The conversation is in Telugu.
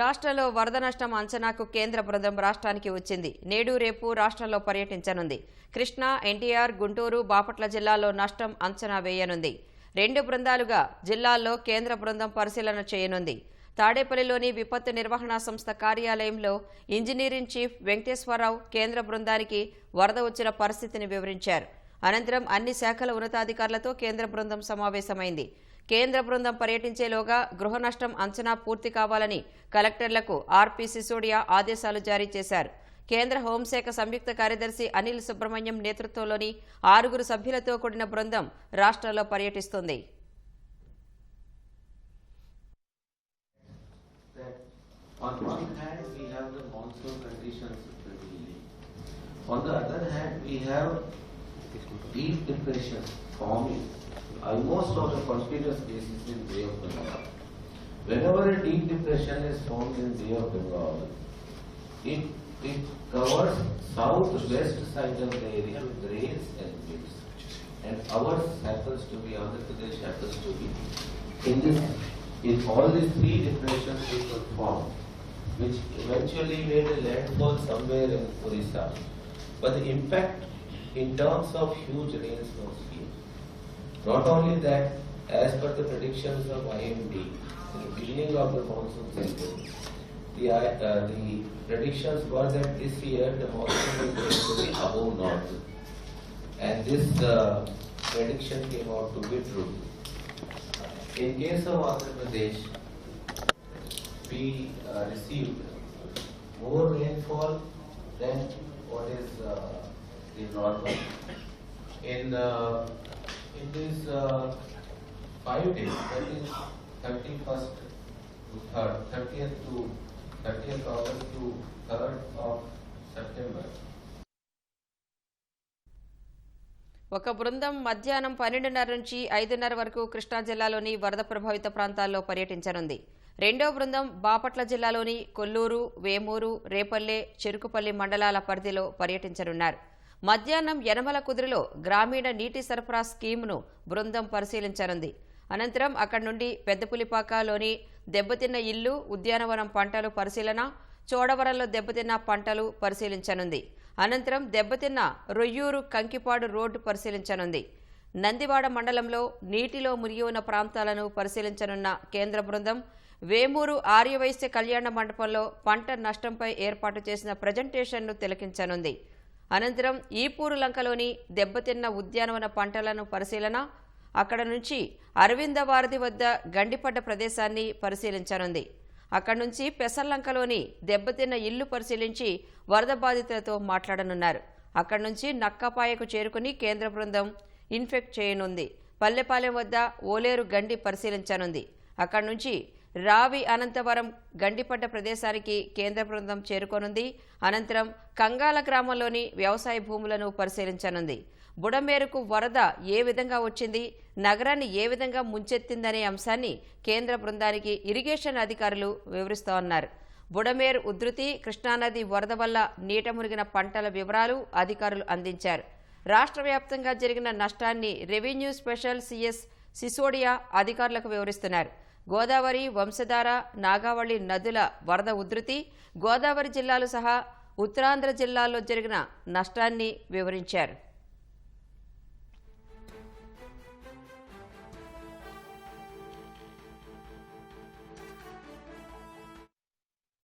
రాష్ట్రంలో వరద నష్టం అంచనాకు కేంద్ర బృందం రాష్ట్రానికి వచ్చింది. నేడు రేపు రాష్ట్రంలో పర్యటించనుంది. కృష్ణా ఎన్టీఆర్ గుంటూరు బాపట్ల జిల్లాలో నష్టం అంచనా వేయనుంది. రెండు బృందాలుగా జిల్లాల్లో కేంద్ర బృందం పరిశీలన చేయనుంది. తాడేపల్లిలోని విపత్తు నిర్వహణ సంస్థ కార్యాలయంలో ఇంజనీరింగ్ చీఫ్ వెంకటేశ్వరరావు కేంద్ర బృందానికి వరద వచ్చిన పరిస్థితిని వివరించారు. అనంతరం అన్ని శాఖల ఉన్నతాధికారులతో కేంద్ర బృందం సమావేశమైంది. కేంద్ర బృందం పర్యటించేలోగా గృహ నష్టం అంచనా పూర్తి కావాలని కలెక్టర్లకు ఆర్పి సిసోడియా ఆదేశాలు జారీ చేశారు కేంద్ర హోంశాఖ సంయుక్త కార్యదర్శి అనిల్ సుబ్రహ్మణ్యం నేతృత్వంలోని ఆరుగురు సభ్యులతో కూడిన బృందం రాష్ట్రంలో పర్యటిస్తుంది on one hand, we have the monsoon conditions. On the other hand, we have deep depression forming almost on a continuous basis in Bay of Bengal. Whenever a deep depression is formed in Bay of Bengal, it, it covers southwest side of the area with rains and winds. And ours happens to be, Andhra Pradesh happens to be in this, in all these three depressions which were formed, which eventually made a landfall somewhere in Orissa. But the impact in terms of huge rains was here. Not only that, as per the predictions of IMD, in the beginning of the monsoon season, the, uh, the predictions were that this year the monsoon was going to be above north. And this uh, prediction came out to be true. In case of Andhra Pradesh, we uh, received more rainfall than what is uh, the normal. In, uh, in these uh, five days, that is 31st to 3rd, 30th to 30th August to 3rd of September, ఒక బృందం మధ్యాహ్నం పన్నెండున్నర నుంచి ఐదున్నర వరకు కృష్ణా జిల్లాలోని వరద ప్రభావిత ప్రాంతాల్లో పర్యటించనుంది. రెండో బృందం బాపట్ల జిల్లాలోని కొల్లూరు వేమూరు రేపల్లె చెరుకుపల్లి మండలాల పరిధిలో పర్యటించనున్నారు. మధ్యాహ్నం యనమల కుదిరిలో గ్రామీణ నీటి సరఫరా స్కీమ్ను బృందం పరిశీలించనుంది. అనంతరం అక్కడి నుండి పెద్దపులిపాకలోని దెబ్బతిన్న ఇల్లు ఉద్యానవనం పంటలు పరిశీలన చోడవరంలో దెబ్బతిన్న పంటలు పరిశీలించనుంది. అనంతరం దెబ్బతిన్న రొయ్యూరు కంకిపాడు రోడ్డు పరిశీలించనుంది. నందివాడ మండలంలో నీటిలో మునిగి ఉన్న ప్రాంతాలను పరిశీలించనున్న కేంద్ర బృందం వేమూరు ఆర్యవైశ్య కళ్యాణ మండపంలో పంట నష్టంపై ఏర్పాటు చేసిన ప్రజెంటేషన్ను తిలకించనుంది. అనంతరం ఈపూరు లంకలోని దెబ్బతిన్న ఉద్యానవన పంటలను పరిశీలన అక్కడ నుంచి అరవింద వారధి వద్ద గండిపడ్డ ప్రదేశాన్ని పరిశీలించనుంది. అక్కడి నుంచి పెసర్లంకలోని దెబ్బతిన్న ఇల్లు పరిశీలించి వరద బాధితులతో మాట్లాడనున్నారు. అక్కడి నుంచి నక్కపాయకు చేరుకుని కేంద్ర బృందం ఇన్ఫెక్ట్ చేయనుంది. పల్లెపాలెం వద్ద ఓలేరు గండి పరిశీలించనుంది. అక్కడి నుంచి రావి అనంతవరం గండిపడ్డ ప్రదేశానికి కేంద్ర బృందం చేరుకోనుంది. అనంతరం కంగాల గ్రామంలోని వ్యవసాయ భూములను పరిశీలించనుంది. బుడమేరుకు వరద ఏ విధంగా వచ్చింది? నగరాన్ని ఏ విధంగా ముంచెత్తిందనే అంశాన్ని కేంద్ర బృందానికి ఇరిగేషన్ అధికారులు వివరిస్తోన్నారు బుడమేరు ఉధృతి కృష్ణానది వరద వల్ల నీట మునిగిన పంటల వివరాలు అధికారులు అందించారు. రాష్ట్ర వ్యాప్తంగా జరిగిన నష్టాన్ని రెవెన్యూ స్పెషల్ సిఎస్ సిసోడియా అధికారులకు వివరిస్తున్నారు. గోదావరి వంశధార నాగావళి నదుల వరద ఉధృతి గోదావరి జిల్లాలు సహా ఉత్తరాంధ్ర జిల్లాల్లో జరిగిన నష్టాన్ని వివరించారు.